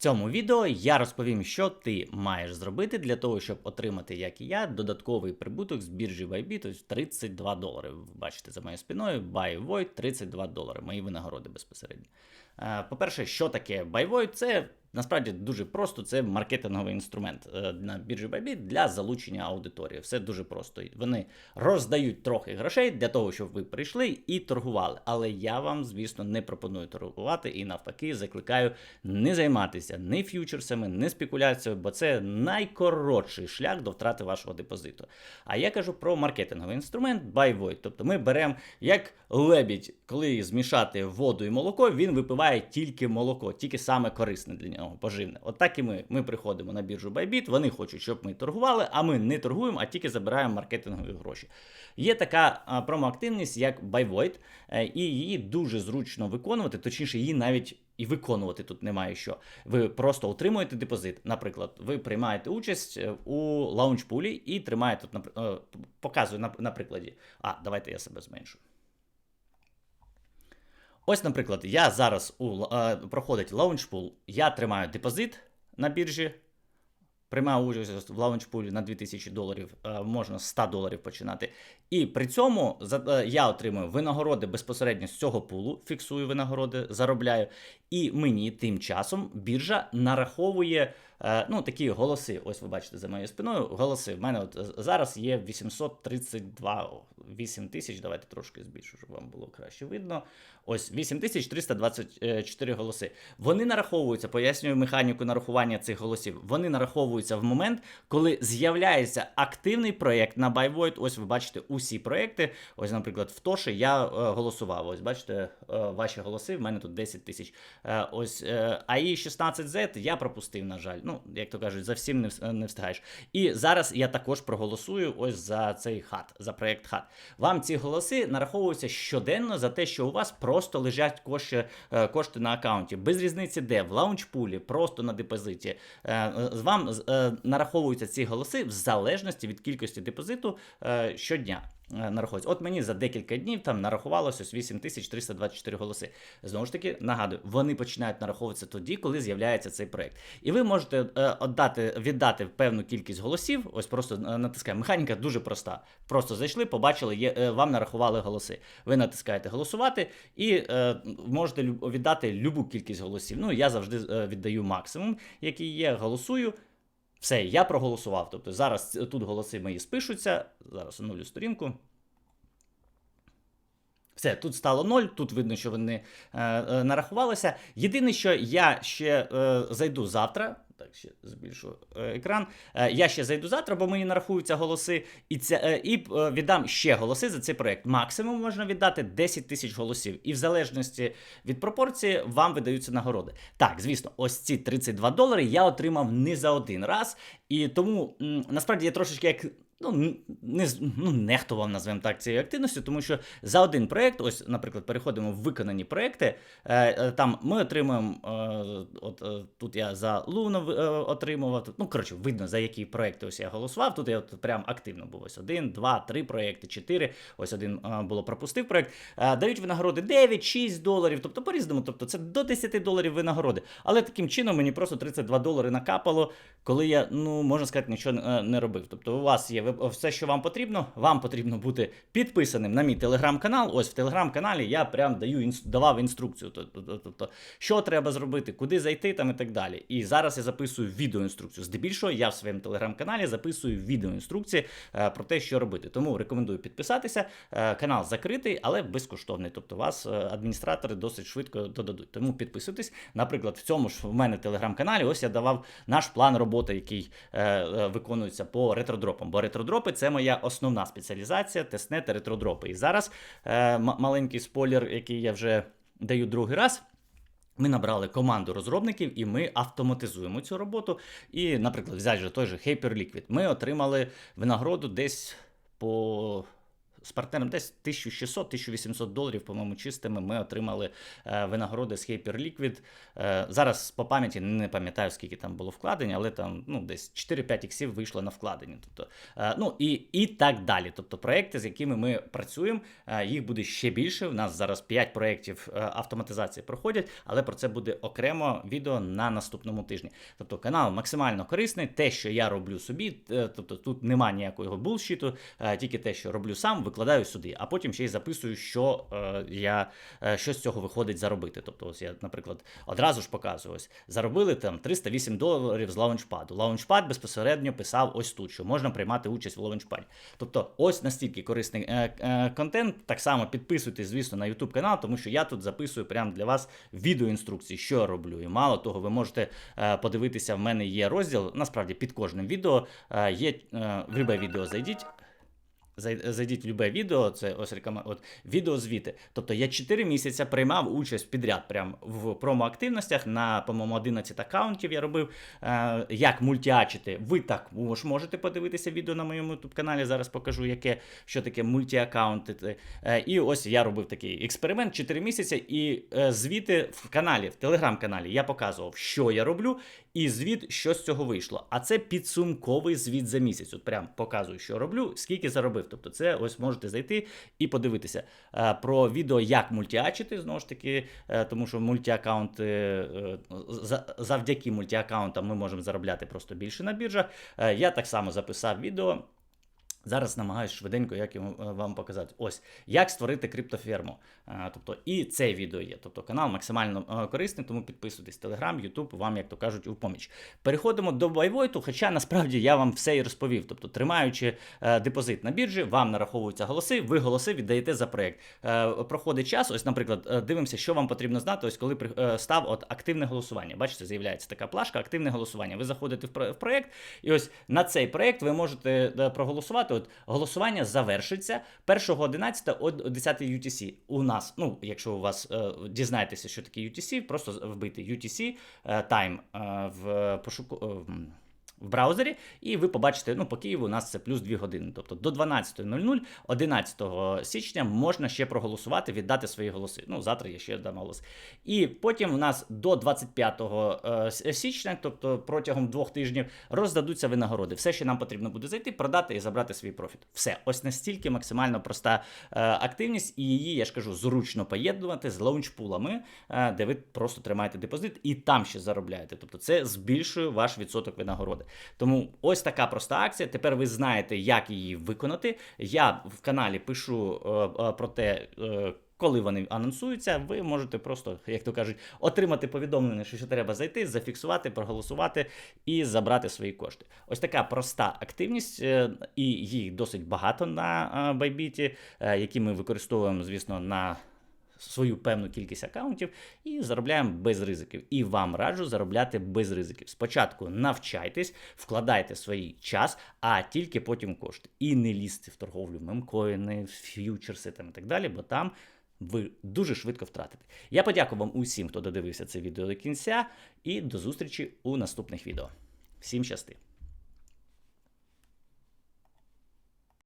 цьому відео я розповім, що ти маєш зробити для того, щоб отримати, як і я, додатковий прибуток з біржі Bybit, тобто 32 долари. Ви бачите за моєю спиною, BuyVoid 32 долари, мої винагороди безпосередньо. Е, По-перше, що таке BuyVoid? Це насправді дуже просто, це маркетинговий інструмент е, на біржі Bybit для залучення аудиторії. Все дуже просто. Вони роздають трохи грошей для того, щоб ви прийшли і торгували. Але я вам, звісно, не пропоную торгувати і навпаки закликаю не займатися ні ф'ючерсами, ні спекуляцією, бо це найкоротший шлях до втрати вашого депозиту. А я кажу про маркетинговий інструмент Buy Тобто ми беремо як лебідь, коли змішати воду і молоко, він випиває тільки молоко, тільки саме корисне для нього, поживне. От так і ми. Ми приходимо на біржу Bybit, вони хочуть, щоб ми торгували, а ми не торгуємо, а тільки забираємо маркетингові гроші. Є така промоактивність, як Buy Void, е, і її дуже зручно виконувати, точніше, її навіть і виконувати тут немає що. Ви просто отримуєте депозит. Наприклад, ви приймаєте участь е, у лаунчпулі і тримаєте тут, е, показую на прикладі. А, давайте я себе зменшу. Ось, наприклад, я зараз у е, проходить лаунчпул, я тримаю депозит на біржі. Приймаю участь в лаунчпулі на 2000 доларів, е, можна з 100 доларів починати. І при цьому за- е, я отримую винагороди безпосередньо з цього пулу, фіксую винагороди, заробляю. І мені тим часом біржа нараховує ну, такі голоси. Ось ви бачите за моєю спиною. Голоси. В мене от зараз є 832, 8 тисяч. Давайте трошки збільшу, щоб вам було краще видно. Ось 8324 голоси. Вони нараховуються, пояснюю механіку нарахування цих голосів. Вони нараховуються в момент, коли з'являється активний проєкт на BuyVoid. Ось ви бачите усі проєкти. Ось, наприклад, в Тоші я е, голосував. Ось бачите е, ваші голоси. В мене тут 10 тисяч. Е, ось е, АІ 16Z я пропустив, на жаль. Ну, як то кажуть, за всім не, не встигаєш. І зараз я також проголосую ось за цей хат, за проєкт хат. Вам ці голоси нараховуються щоденно за те, що у вас просто лежать кошти, е, кошти на аккаунті. Без різниці де, в лаунчпулі, просто на депозиті. Е, вам е, нараховуються ці голоси в залежності від кількості депозиту щодня. Е, Нараховується. От мені за декілька днів там нарахувалося ось 8324 голоси. Знову ж таки, нагадую, вони починають нараховуватися тоді, коли з'являється цей проект. І ви можете е, віддати, віддати певну кількість голосів. Ось просто е, натискаємо. Механіка дуже проста. Просто зайшли, побачили, є, вам нарахували голоси. Ви натискаєте голосувати і можете віддати любу кількість голосів. Ну, я завжди віддаю максимум, який є, голосую. Все, я проголосував. Тобто зараз тут голоси мої спишуться. Зараз нулю сторінку. Все, тут стало 0, тут видно, що вони е, е, нарахувалися. Єдине, що я ще е, зайду завтра. Так, ще збільшу е, екран. Е, я ще зайду завтра, бо мені нарахуються голоси, і, ця, е, і віддам ще голоси за цей проект. Максимум можна віддати 10 тисяч голосів. І в залежності від пропорції вам видаються нагороди. Так, звісно, ось ці 32 долари я отримав не за один раз. І тому насправді я трошечки як ну, не, ну, нехтував, назвемо так, цією активністю, тому що за один проєкт, ось, наприклад, переходимо в виконані проєкти, е, е, там ми отримуємо, е, от тут я за Луну отримував, ну, коротше, видно, за які проєкти ось я голосував, тут я от прям активно був, ось один, два, три проєкти, чотири, ось один було пропустив проєкт, дають винагороди 9, 6 доларів, тобто по-різному, тобто це до 10 доларів винагороди, але таким чином мені просто 32 долари накапало, коли я, ну, можна сказати, нічого не робив. Тобто у вас є все, що вам потрібно. Вам потрібно бути підписаним на мій телеграм-канал. Ось в телеграм-каналі я прям даю давав інструкцію. Тобто, що треба зробити, куди зайти там і так далі. І зараз я записую відеоінструкцію. Здебільшого я в своєму телеграм-каналі записую відеоінструкції е, про те, що робити. Тому рекомендую підписатися. Е, канал закритий, але безкоштовний. Тобто вас е, адміністратори досить швидко додадуть. Тому підписуйтесь. Наприклад, в цьому ж в мене телеграм-каналі ось я давав наш план роботи, який виконується по ретродропам. Бо ретродропи це моя основна спеціалізація, тестнет та ретродропи. І зараз е, маленький спойлер, який я вже даю другий раз. Ми набрали команду розробників і ми автоматизуємо цю роботу. І, наприклад, взяти же той же Hyperliquid. Ми отримали винагороду десь по з партнером десь 1600-1800 доларів, по-моєму, чистими ми отримали е, винагороди з Hyper Liquid. Е, зараз по пам'яті не пам'ятаю, скільки там було вкладень, але там ну, десь 4-5 іксів вийшло на вкладення. Тобто, е, ну і, і так далі. Тобто проекти, з якими ми працюємо, їх буде ще більше. У нас зараз 5 проєктів автоматизації проходять, але про це буде окремо відео на наступному тижні. Тобто канал максимально корисний, те, що я роблю собі, тобто тут немає ніякого булшіту, тільки те, що роблю сам, викладаю сюди, а потім ще й записую, що е, я е, що з цього виходить заробити. Тобто, ось я, наприклад, одразу ж показую, ось заробили там 308 доларів з лаунчпаду. Лаунчпад безпосередньо писав ось тут, що можна приймати участь в лаунчпаді. Тобто, ось настільки корисний е, контент. Так само підписуйтесь, звісно, на YouTube канал, тому що я тут записую прямо для вас відеоінструкції, що я роблю. І мало того, ви можете подивитися, в мене є розділ. Насправді під кожним відео є в любе відео зайдіть. Зай- Зайдіть в любе відео, це ось реклама, от відеозвіти. Тобто я 4 місяці приймав участь підряд прям в промо-активностях на, по-моєму, 11 аккаунтів я робив. Е, як мультіачити, ви також можете подивитися відео на моєму youtube каналі. Зараз покажу, яке, що таке мультіаккаунти. Е, і ось я робив такий експеримент 4 місяці, і е, звіти в каналі, в телеграм-каналі я показував, що я роблю, і звіт, що з цього вийшло. А це підсумковий звіт за місяць. От прям показую, що роблю, скільки заробив. Тобто, це ось можете зайти і подивитися Е, про відео, як мультіачити, знову ж таки, е, тому що мультіаккаунти е, завдяки мультіаккаунтам ми можемо заробляти просто більше на біржах. Я так само записав відео. Зараз намагаюся швиденько, як е, вам показати. Ось як створити криптоферму. Е, Тобто, і це відео є. Тобто канал максимально е, корисний, тому підписуйтесь Телеграм, Ютуб, вам, як то кажуть, у поміч. Переходимо до Байвойту, хоча насправді я вам все і розповів. Тобто, тримаючи депозит на біржі, вам нараховуються голоси, ви голоси віддаєте за проект. Е, Проходить час. Ось, наприклад, дивимося, що вам потрібно знати. Ось коли став от активне голосування. Бачите, з'являється така плашка, активне голосування. Ви заходите в про- в проект, і ось на цей проект ви можете проголосувати. От голосування завершиться 1.11 о 10 UTC. У нас, ну, якщо у вас е, дізнаєтеся, що таке UTC, просто вбити UTC е, Time е, в пошуку. е, в- браузері, і ви побачите, ну, по Києву у нас це плюс 2 години. Тобто до 12.00, 11 січня можна ще проголосувати, віддати свої голоси. Ну, завтра я ще дам голос. І потім у нас до 25 е, січня, тобто протягом двох тижнів, роздадуться винагороди. Все, що нам потрібно буде зайти, продати і забрати свій профіт. Все, ось настільки максимально проста е, активність, і її, я ж кажу, зручно поєднувати з лаунчпулами, е, де ви просто тримаєте депозит і там ще заробляєте. Тобто це збільшує ваш відсоток винагороди. Тому ось така проста акція. Тепер ви знаєте, як її виконати. Я в каналі пишу е, е, про те. е, коли вони анонсуються, ви можете просто, як то кажуть, отримати повідомлення, що, що треба зайти, зафіксувати, проголосувати і забрати свої кошти. Ось така проста активність, і їх досить багато на Байбіті, які ми використовуємо, звісно, на свою певну кількість акаунтів і заробляємо без ризиків. І вам раджу заробляти без ризиків. Спочатку навчайтесь, вкладайте свій час, а тільки потім кошти. І не лізьте в торговлю мемкоїни, ф'ючерси там і так далі, бо там. Ви дуже швидко втратите. Я подякую вам усім, хто додивився це відео до кінця, і до зустрічі у наступних відео. Всім щасти!